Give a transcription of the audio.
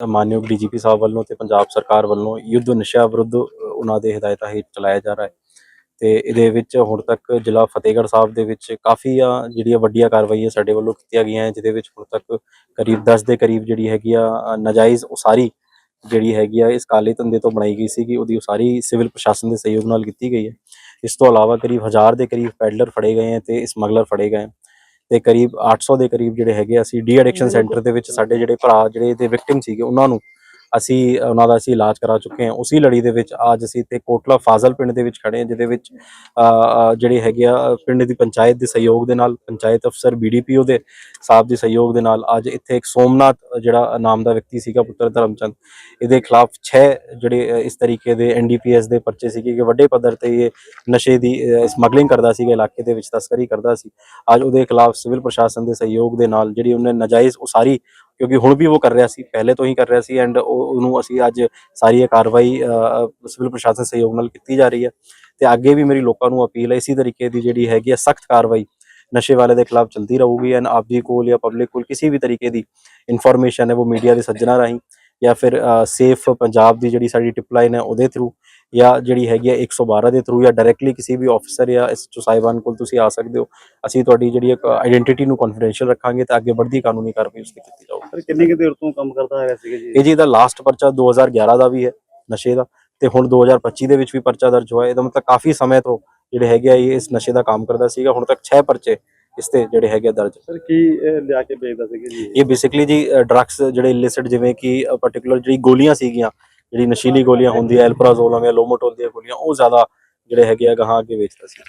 ਮਾਨਯੋਗ ਡੀਜੀਪੀ ਸਾਹਿਬ ਵੱਲੋਂ ਤੇ ਪੰਜਾਬ ਸਰਕਾਰ ਵੱਲੋਂ ਯੁੱਧ ਨਸ਼ਾ ਵਿਰੁੱਧ ਉਹਨਾਂ ਦੇ ਹਦਾਇਤਾਂ ਹੇਠ ਚਲਾਇਆ ਜਾ ਰਿਹਾ ਹੈ। ਤੇ ਇਹਦੇ ਵਿੱਚ ਹੁਣ ਤੱਕ ਜ਼ਿਲ੍ਹਾ ਫਤਿਹਗੜ੍ਹ ਸਾਹਿਬ ਦੇ ਵਿੱਚ ਕਾਫੀ ਆ ਜਿਹੜੀਆਂ ਵੱਡੀਆਂ ਕਾਰਵਾਈਆਂ ਸਾਡੇ ਵੱਲੋਂ ਕੀਤੀਆਂ ਗਈਆਂ ਹੈ ਜਿਹਦੇ ਵਿੱਚ ਹੁਣ ਤੱਕ ਕਰੀਬ 10 ਦੇ ਕਰੀਬ ਜਿਹੜੀ ਹੈਗੀ ਆ ਅ, ਨਾਜਾਇਜ਼ ਉਸਾਰੀ ਜਿਹੜੀ ਹੈਗੀ ਆ ਇਸ ਕਾਲੇ ਧੰਦੇ ਤੋਂ ਬਣਾਈ ਗਈ ਸੀਗੀ ਉਹਦੀ ਉਸਾਰੀ ਸਿਵਲ ਪ੍ਰਸ਼ਾਸਨ ਦੇ ਸਹਿਯੋਗ ਨਾਲ ਕੀਤੀ ਗਈ ਹੈ। ਇਸ ਤੋਂ ਇਲਾਵਾ ਕਰੀਬ 1000 ਦੇ ਕਰੀਬ ਪੈਡਲਰ ਫੜੇ ਗਏ ਹੈ ਤੇ ਸਮਗਲਰ ਫੜੇ ਗਏ ਹੈ। ਤੇ ਕਰੀਬ 800 ਦੇ ਕਰੀਬ ਜਿਹੜੇ ਹੈਗੇ ਅਸੀਂ ਡੀ ਐਡਿਕਸ਼ਨ ਸੈਂਟਰ ਦੇ ਵਿੱਚ ਸਾਡੇ ਜਿਹੜੇ ਭਰਾ ਜਿਹੜੇ ਇਹਦੇ ਵਿਕਟਿਮ ਸੀਗੇ ਉਹਨਾਂ ਨੂੰ ਅਸੀਂ, ਉਹਨਾਂ ਦਾ ਅਸੀਂ ਇਲਾਜ ਕਰਾ ਚੁੱਕੇ ਹਾਂ। ਉਸੇ ਲੜੀ ਦੇ ਵਿੱਚ ਅੱਜ ਅਸੀਂ ਤੇ ਕੋਟਲਾ ਫਾਜ਼ਲ ਪਿੰਡ ਦੇ ਵਿੱਚ ਖੜੇ ਹਾਂ, ਜਿਹਦੇ ਵਿੱਚ ਜਿਹੜੇ ਹੈਗੇ ਆ ਪਿੰਡ ਦੀ ਪੰਚਾਇਤ ਦੇ ਸਹਿਯੋਗ ਦੇ ਨਾਲ, ਪੰਚਾਇਤ ਅਫਸਰ ਬੀਡੀਪੀਓ ਦੇ ਸਾਹਿਬ ਦੇ ਸਹਿਯੋਗ ਦੇ ਨਾਲ ਅੱਜ ਇੱਥੇ ਇੱਕ ਸੋਮਨਾਥ ਜਿਹੜਾ ਨਾਮ ਦਾ ਵਿਅਕਤੀ ਸੀਗਾ, ਪੁੱਤਰ ਧਰਮਚੰਦ, ਇਹਦੇ ਖਿਲਾਫ 6 ਜਿਹੜੇ ਇਸ ਤਰੀਕੇ ਦੇ ਐਨਡੀਪੀਐਸ ਦੇ ਪਰਚੇ ਸੀਗੇ ਕਿ ਵੱਡੇ ਪੱਧਰ ਤੇ ਇਹ ਨਸ਼ੇ ਦੀ ਸਮਗਲਿੰਗ ਕਰਦਾ ਸੀਗਾ, ਇਲਾਕੇ ਦੇ ਵਿੱਚ ਤਸਕਰੀ ਕਰਦਾ ਸੀ। ਅੱਜ ਉਹਦੇ ਖਿਲਾਫ ਸਿਵਲ ਪ੍ਰਸ਼ਾਸਨ ਦੇ ਸਹਿਯੋਗ ਦੇ ਨਾਲ ਜਿਹੜੀ ਉਹਨੇ ਨਾਜਾਇਜ਼ ਉਸਾਰੀ ਕਿਉਂਕਿ ਹੁਣ ਵੀ ਉਹ ਕਰ ਰਿਹਾ ਸੀ, ਪਹਿਲੇ ਤੋਂ ਹੀ ਕਰ ਰਿਹਾ ਸੀ ਐਂਡ ਉਹਨੂੰ ਅਸੀਂ ਅੱਜ ਸਾਰੀ ਇਹ ਕਾਰਵਾਈ ਸਿਵਲ ਪ੍ਰਸ਼ਾਸਨ ਸਹਿਯੋਗ ਨਾਲ ਕੀਤੀ ਜਾ ਰਹੀ ਹੈ ਤੇ ਅੱਗੇ ਵੀ ਮੇਰੀ ਲੋਕਾਂ ਨੂੰ ਅਪੀਲ ਹੈ, ਇਸੇ ਤਰੀਕੇ ਦੀ ਜਿਹੜੀ ਹੈਗੀ ਹੈ ਸਖਤ ਕਾਰਵਾਈ ਨਸ਼ੇ ਵਾਲੇ ਦੇ ਖਿਲਾਫ ਚਲਦੀ ਰਹੂਗੀ ਐਂਡ ਆਪ ਜੀ ਕੋਲ ਜਾਂ ਪਬਲਿਕ ਕੋਲ ਕਿਸੇ ਵੀ ਤਰੀਕੇ ਦੀ ਇਨਫੋਰਮੇਸ਼ਨ ਹੈ, ਉਹ ਮੀਡੀਆ ਦੇ ਸੱਜਣਾ ਰਾਹੀਂ ਜਾਂ ਫਿਰ ਸੇਫ ਪੰਜਾਬ ਦੀ ਜਿਹੜੀ ਸਾਡੀ ਟਿਪ ਲਾਈਨ ਹੈ ਉਹਦੇ ਥਰੂ ਜਾਂ ਜਿਹੜੀ ਹੈਗੀ ਹੈ 112 ਦੇ ਥਰੂ ਜਾਂ ਡਾਇਰੈਕਟਲੀ ਕਿਸੇ ਵੀ ਆਫੀਸਰ ਜਾਂ ਐਸਐਚਓ ਸਾਹਿਬਾਨ ਕੋਲ ਤੁਸੀਂ ਆ ਸਕਦੇ ਹੋ, ਅਸੀਂ ਤੁਹਾਡੀ ਜਿਹੜੀ ਆਇਡੈਂਟੀਟੀ ਨੂੰ ਕੌਨਫੀਡੈਂਸ਼ੀਅਲ ਰੱਖਾਂਗੇ ਤਾਂ ਅੱਗੇ ਵੱਧਦੀ ਕਾਨੂੰਨੀ ਕਾਰਵਾਈ ਉਸ ਤੇ ਕੀਤੀ ਜਾਊਗੀ। ਸਰ ਕਿੰਨੀ ਕੁ ਦੇਰ ਤੋਂ ਕੰਮ ਕਰਦਾ ਹੈਗਾ ਸੀਗਾ ਜੀ? ਇਹ ਜੀ ਦਾ ਲਾਸਟ ਪਰਚਾ 2011 ਦਾ ਵੀ ਹੈ ਨਸ਼ੇ ਦਾ। ਤੇ ਹੁਣ 2025 ਦੇ ਵਿੱਚ ਵੀ ਪਰਚਾ ਦਰਜ ਹੋਇਆ। ਇਹਦਾ ਮਤਲਬ ਕਾਫੀ ਸਮੇਂ ਤੋਂ ਜਿਹੜੇ ਹੈਗੇ ਆ ਇਹ ਇਸ ਨਸ਼ੇ ਦਾ ਕੰਮ ਕਰਦਾ ਸੀਗਾ। ਹੁਣ ਤੱਕ 6 ਪਰਚੇ ਇਸ ਤੇ ਜਿਹੜੇ ਹੈਗੇ ਆ ਦਰਜ। ਸਰ ਕੀ ਲਿਆ ਕੇ ਵੇਚਦਾ ਸੀਗਾ ਜੀ? ਇਹ ਬੇਸਿਕਲੀ ਜੀ ਡਰੱਗਸ ਜਿਹੜੇ ਇਲਿਸਿਟ ਜਿਵੇਂ ਕਿ ਪਾਰਟਿਕੂਲਰ ਜਿਹੜੀ ਗੋਲੀਆਂ ਸੀਗੀਆਂ ਜਿਹੜੀ ਨਸ਼ੀਲੀ ਗੋਲੀਆਂ ਹੁੰਦੀਆਂ ਐਲਪਰਾਜ਼ੋਲ ਜਾਂ ਲੋਮੋਟੋਲ ਦੀਆਂ ਗੋਲੀਆਂ ਉਹ ਜ਼ਿਆਦਾ ਜਿਹੜੇ ਹੈਗੇ ਆ ਗਾਹਾਂ ਅੱਗੇ ਵੇਚਦਾ ਸੀ।